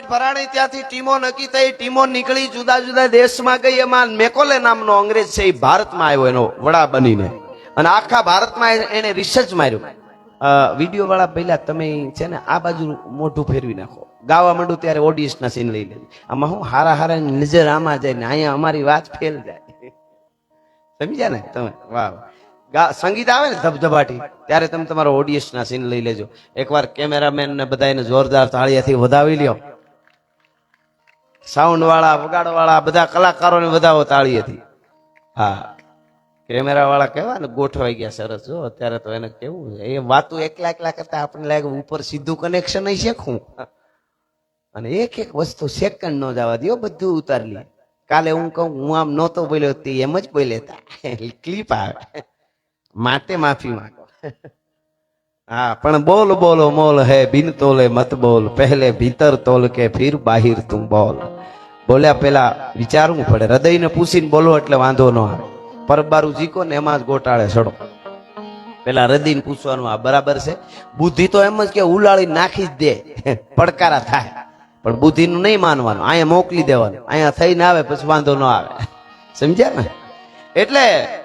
Parliament ભરાણી ત્યાંથી ટીમો નક્કી થઈ, ટીમો નીકળી જુદા જુદા દેશમાં ગઈ. એમાં મેકોલે નામનો અંગ્રેજ છે, એ ભારતમાં આવ્યો, એનો વડા બનીને. અને આખા ભારતમાં એને રિસર્ચ માર્યું. વીડિયો વાળા પહેલા તમે છે ને આ બાજુ મોઢું ફેરવી નાખો. ગાવા માંડું ત્યારે ઓડિયન્સના સીન લઈ લે. આમાં હું હારા હારા નજર આમાં જાય ને અહીંયા અમારી વાત ફેલ જાય. સમજ્યા ને તમે? વાહ સંગીત આવે ને ધબધબાટી, ત્યારે તમે તમારો ઓડિયન્સના સીન લઈ લેજો. એકવાર કેમેરામેન ને બધાને જોરદાર તાળીયાથી વધાવી લ્યો. સાઉન્ડ વાળા, વગાડ વાળા, બધા કલાકારોને તાળી હતી. હા. કેમેરા વાળા કેવા ને ગોઠવાઈ ગયા સરસ, જો, અત્યારે તો એને કેવું એ વાતું એકલા એકલા કરતા આપણને લાગે ઉપર સીધું કનેક્શન નહીં શેખું. અને એક એક વસ્તુ સેકન્ડ નો જવા દો બધું ઉતારી લે. કાલે હું કહું, હું આમ નહોતો બોલ્યો તે એમ જ હતા. ક્લિપ આવે. માટે માફી માંગો. હા, પણ બોલ, બોલો, મોલ હે, બિન તોલે મત બોલ. પહેલે ભીતર તોલ કે ફિર બાહિર તું બોલ. બોલ્યા પેલા વિચારવું પડે. હૃદયને પૂછીને બોલો એટલે વાંધો ન આવે. પરબારું જીકો ને એમાં જ ગોટાળે સડો. પેલા હૃદયને પૂછવાનું આ બરાબર છે? બુદ્ધિ તો એમ જ કે ઉલાળી નાખી જ દે. પડકારા થાય. પણ બુદ્ધિનું નહીં માનવાનું. અહીંયા મોકલી દેવાનું. અહીંયા થઈને આવે, પછી વાંધો ન આવે. સમજ્યા ને? એટલે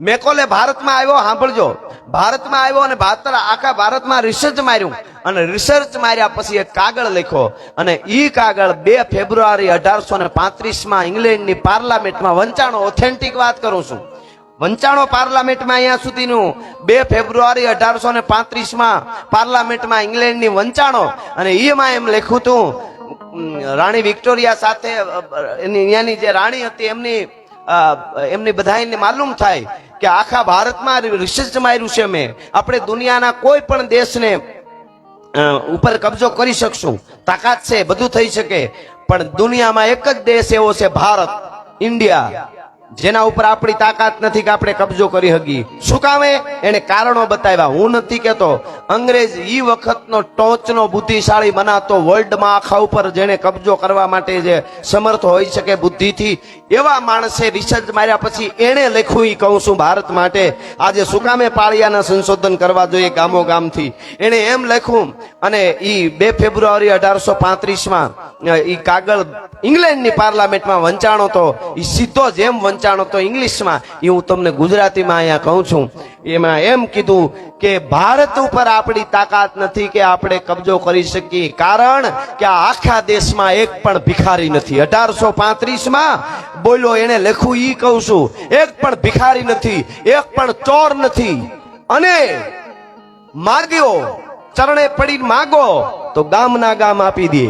મેકોલે ભારતમાં આવ્યો, સાંભળજો. ભારતમાં આવ્યો અને ભારત આખા ભારતમાં રિસર્ચ માર્યું. અને રિસર્ચ માર્યા પછી એક કાગળ લખ્યો. અને ઈ કાગળ બે ફેબ્રુઆરી અઢારસો ને પાંત્રીસમાં ઇંગ્લેન્ડની પાર્લામેન્ટમાં વંચાણો ઓથેન્ટિક વાત કરું છું. વંચાણો પાર્લામેન્ટમાં અહીંયા સુધીનું. બે ફેબ્રુઆરી અઢારસો ને પાંત્રીસમાં પાર્લામેન્ટમાં ઇંગ્લેન્ડની વંચાણો. અને એમાં એમ લખ્યું હતું રાણી વિક્ટોરિયા સાથે એની અહીંયાની જે રાણી હતી, એમની એમની એમની બધાને માલુમ થાય. કે આખા ભારતમાં રિસર્ચ માર્યું છે મેં. આપણે દુનિયાના કોઈ પણ દેશને ઉપર કબજો કરી શકશું. તાકાત છે, બધું થઈ શકે. પણ દુનિયામાં એક જ દેશ એવો છે, ભારત. ઇન્ડિયા. જેના ઉપર આપણી તાકાત નથી કે આપણે કબજો કરી હગી. શું કામે એને કારણો બતાવ્યા. હું નથી કેતો અંગ્રેજ ઈ વખતનો ટોચનો બુદ્ધિશાળી મનાતો વર્લ્ડમાં આખા ઉપર જેને કબજો કરવા માટે જે સમર્થ હોઈ શકે બુદ્ધિથી, એવા માણસે રિસર્ચ માર્યા પછી એણે લખ્યું ઈ કહું છું ભારત માટે. આજે શું કામે પાળિયાના સંશોધન કરવા જોઈએ ગામો ગામથી એણે એમ લખ્યું, અને ઈ બે ફેબ્રુઆરી અઢારસો પાંત્રીસમાં ઈ કાગળ ઇંગ્લેન્ડની પાર્લામેન્ટમાં વંચાણો તો ઈ સીધો જેમ વંચાણો તો ઇંગ્લિશમાં. એ હું તમને ગુજરાતીમાં અહીંયા કહું છું. એમાં એમ કીધું કે ભારત ઉપર આપણી તાકાત નથી કે આપણે કબજો કરી શકીએ. કારણ કે આખા દેશમાં એક પણ ભિખારી નથી. અઢારસો પાંત્રીસમાં બોલ્યો એને લખ્યું ઈ કહું છું. એક પણ ભિખારી નથી, એક પણ ચોર નથી. અને માર્ગ્યો ચરણે પડીને માગો, તો ગામના ગામ આપી દે,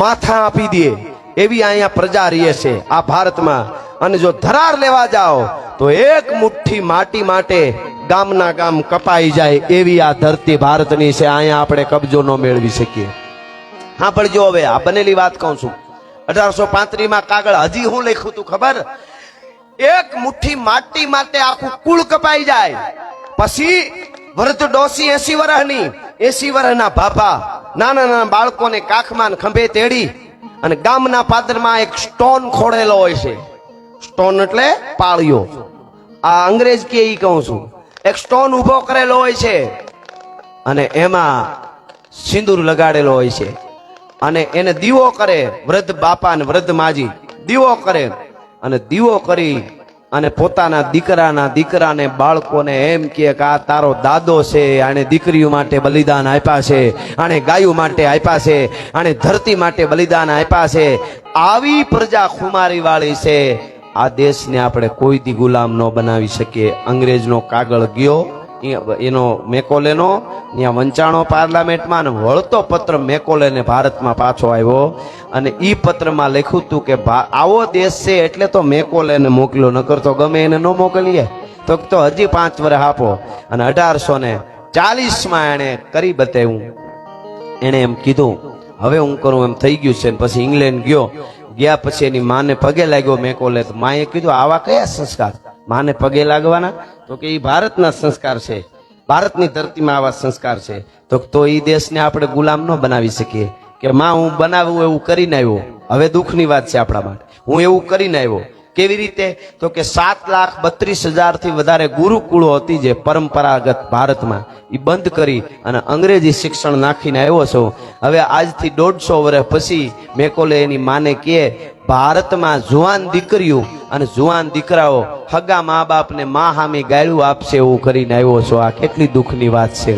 માથા આપી દે. એવી અહીંયા પ્રજા રહે છે આ ભારતમાં. અને જો ધરાર લેવા જાઓ, તો એક મુઠ્ઠી માટી માટે ગામના ગામ કપાઈ જાય એવી આ ધરતી ભારતની છે. અહીંયા આપણે કબજો ન મેળવી શકીએ. હા, પણ જો હવે આ બનેલી વાત કહું છું. અઢારસો પાંત્રીસમાં કાગળ, હજી હું લખ્યું તું ખબર? એક મુઠ્ઠી માટી માટે આખું કુળ કપાઈ જાય. પછી વૃદ્ધ ડોસી એસી વર્ષની એસી વર્ષના ભાભા નાના નાના બાળકોને કાખમાં ખંભે તેડી અને ગામના પાદરમાં એક સ્ટોન ખોડેલો હોય છે. સ્ટોન એટલે પાળીઓ આ અંગ્રેજ કે એ કહું છું. એક સ્ટોન ઊભો કરેલો હોય છે અને એમાં સિંદૂર લગાડેલો હોય છે. અને એને દીવો કરે વૃદ્ધ બાપા ને વૃદ્ધ માજી. દીવો કરે અને દીવો કરી અને પોતાના દીકરાના દીકરાને બાળકોને એમ કે આ તારો દાદો છે, આને દીકરીઓ માટે બલિદાન આપ્યા છે, આને ગાયો માટે આપ્યા છે, આને ધરતી માટે બલિદાન આપ્યા છે. આવી પ્રજા ખુમારી વાળી છે. આ દેશને આપણે કોઈ દી ગુલામ ન બનાવી શકીએ. અંગ્રેજનો કાગળ ગયો એનો મેકોલેનો ત્યાં વંચાણો પાર્લામેન્ટમાં અને વળતો પત્ર મેકોલેને ભારતમાં પાછો આવ્યો. અને એ પત્રમાં લખ્યું હતું કે આવો દેશ છે એટલે તો મેકોલેને મોકલ્યો, નકર તો ગમે એને ન મોકલીએ. તો તો હજી પાંચ વર્ષ આપો. અને અઢારસો ને ચાલીસમાં એણે કરી બતાવ્યું. એણે એમ કીધું, હવે હું કરું એમ થઈ ગયું છે પછી ઇંગ્લેન્ડ ગયો. ગયા પછી એની માને પગે લાગ્યો. મેકોલે તો માએ કીધું, આવા કયા સંસ્કાર? માને પગે લાગવાના? તો કે એ ભારતના સંસ્કાર છે. ભારતની ધરતીમાં આવા સંસ્કાર છે. તો તો એ દેશને આપણે ગુલામ ન બનાવી શકીએ. કે, માં, હું બનાવું એવું કરીને આવ્યો. હવે દુઃખની વાત છે આપણા માટે. હું એવું કરીને આવ્યો. કેવી રીતે? તો કે સાત લાખ બત્રીસ હજારથી વધારે ગુરુકુળો હતી જે પરંપરાગત ભારતમાં. એ બંધ કરી અને અંગ્રેજી શિક્ષણ નાખીને આવ્યો છું. હવે આજથી દોઢસો વર્ષ પછી મેકોલે એની માને કહે ભારતમાં જુવાન દીકરીઓ અને જુવાન દીકરાઓ હગા મા બાપને મા હામી ગાયલું આપશે એવું કરીને આવ્યો છો. આ કેટલી દુઃખની વાત છે.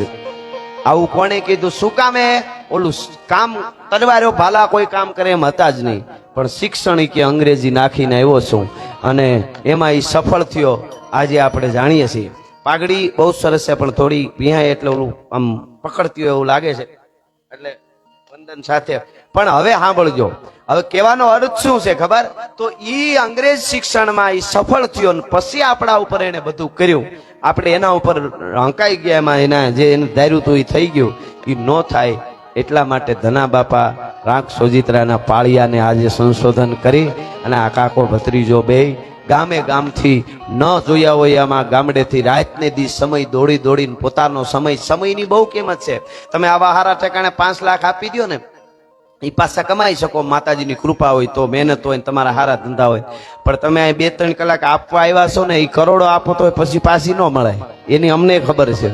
આવું કોણે કીધું? શું કામે ઓલું કામ તરવાર્યો ભાલા કોઈ કામ કરે એમ હતા જ નહીં. પણ શિક્ષણ કે અંગ્રેજી નાખીને આવ્યો છું. અને એમાં એ સફળ થયો આજે આપણે જાણીએ છીએ. પાઘડી બહુ સરસ છે, પણ થોડી વિહાય એટલે ઓલું આમ પકડતી હોય એવું લાગે છે. એટલે વંદન સાથે. પણ હવે સાંભળજો. હવે કહેવાનો અર્થ શું છે ખબર? તો ઈ અંગ્રેજ શિક્ષણમાં એ સફળ થયો ને પછી આપણા ઉપર એને બધું કર્યું. આપણે એના ઉપર હંકાઈ ગયા એમાં એના જે એને ધાર્યું હતું એ થઈ ગયું. એ ન થાય. એટલા માટે ધના બાપા રાંક સોજિત્રાના પાળિયાને આજે સંશોધન કરી અને આ કાકો ભત્રીજો બે ગામે ગામથી ન જોયા હોય આમાં ગામડેથી રાતને દી સમય દોડી દોડીને પોતાનો સમય, સમયની બહુ કિંમત છે. તમે આવા હારા ઠેકાણે પાંચ લાખ આપી દો ને, એ પાછા કમાઈ શકો, માતાજીની કૃપા હોય તો, મહેનત હોય તમારા હારા ધંધા હોય. પણ તમે અહીં બે ત્રણ કલાક આપવા આવ્યા છો ને, એ કરોડો આપો તો પછી પાછી ન મળે. એની અમને ખબર છે.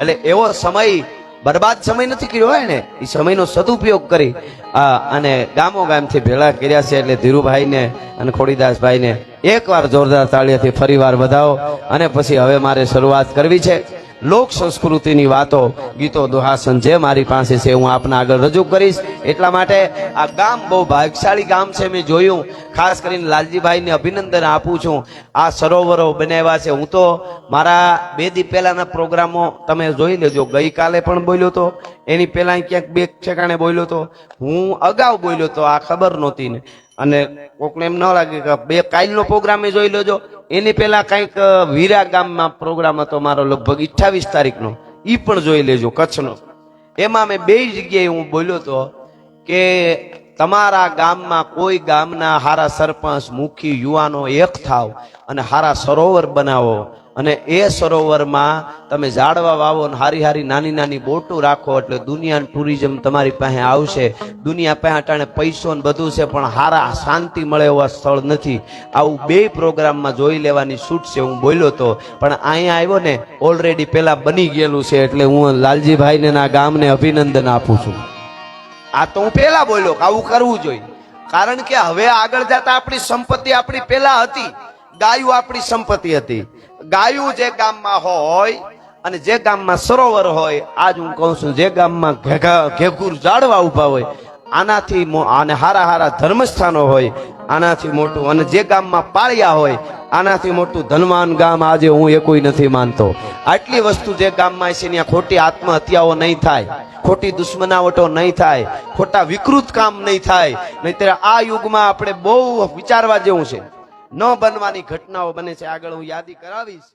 એટલે એવો સમય બરબાદ સમય નથી કર્યો હોય ને એ સમયનો સદુપયોગ કરી અને ગામો ગામથી ભેળા કર્યા છે એટલે ધીરુભાઈને અને ખોડીદાસભાઈને એકવાર જોરદાર તાળીઓથી ફરીવાર વધાવો, અને પછી હવે મારે શરૂઆત કરવી છે. લોક સંસ્કૃતિની વાતો, ગીતો, દુહાસન જે મારી પાસે છે, હું આપને આગળ રજૂ કરીશ. એટલા માટે આ ગામ બહુ ભાગ્યશાળી ગામ છે, મેં જોયું. ખાસ કરીને લાલજીભાઈને અભિનંદન આપું છું. આ સરોવરો બનાવ્યા છે. હું તો મારા બે દી પહેલાના પ્રોગ્રામો તમે જોઈ લેજો. ગઈકાલે પણ બોલ્યો હતો એની પહેલાં ક્યાંક બે ઠેકાણે બોલ્યો હતો હું અગાઉ બોલ્યો તો, આ ખબર નહોતી ને. અને કોકને એમ ન લાગે કે બે કાલનો પ્રોગ્રામ જોઈ લેજો. એની પહેલા કંઈક વીરા ગામમાં પ્રોગ્રામ હતો મારો લગભગ અઠ્ઠાવીસ તારીખનો. એ પણ જોઈ લેજો, કચ્છનો. એમાં મેં બે જગ્યાએ હું બોલ્યો તો કે તમારા ગામમાં કોઈ ગામના હારા સરપંચ, મુખી, યુવાનો એક થાવ અને હારા સરોવર બનાવો. અને એ સરોવરમાં તમે ઝાડવા વાવો અને હારી હારી નાની નાની બોટો રાખો એટલે દુનિયાનું ટુરિઝમ તમારી પાસે આવશે. દુનિયા પાસે અટાણે પૈસો ને બધું છે, પણ હારા શાંતિ મળે એવા સ્થળ નથી. આવું બે પ્રોગ્રામમાં જોઈ લેવાની છૂટ છે, હું બોલ્યો તો. પણ અહીંયા આવ્યો ને ઓલરેડી પહેલાં બની ગયેલું છે, એટલે હું લાલજીભાઈને ના ગામને અભિનંદન આપું છું. આ તો હું પહેલાં બોલ્યો કે આવું કરવું જોઈએ. કારણ કે હવે આગળ જતા આપણી સંપત્તિ આપણી પહેલાં હતી. ગાયું આપણી સંપત્તિ હતી. ગાયું જે ગામમાં હોય અને જે ગામમાં સરોવર હોય, આજ હું કહું છું જે ગામમાં ઘેઘા- ઘેઘુર ઝાડવા ઊભા હોય, આનાથી અને હારા હારા ધર્મસ્થાનો હોય, આનાથી મોટું અને જે ગામમાં પાળિયા હોય, આનાથી મોટું ધનવાન ગામ આજે હું એ કોઈ નથી માનતો. આટલી વસ્તુ જે ગામમાં છે ત્યાં ખોટી આત્મહત્યાઓ નહીં થાય, ખોટી દુશ્મનાવટો નહીં થાય, ખોટા વિકૃત કામ નહીં થાય. નહીતર આ યુગમાં આપણે બહુ વિચારવા જેવું છે. ન બનવાની ઘટનાઓ બને છે. આગળ હું યાદી કરાવીશ.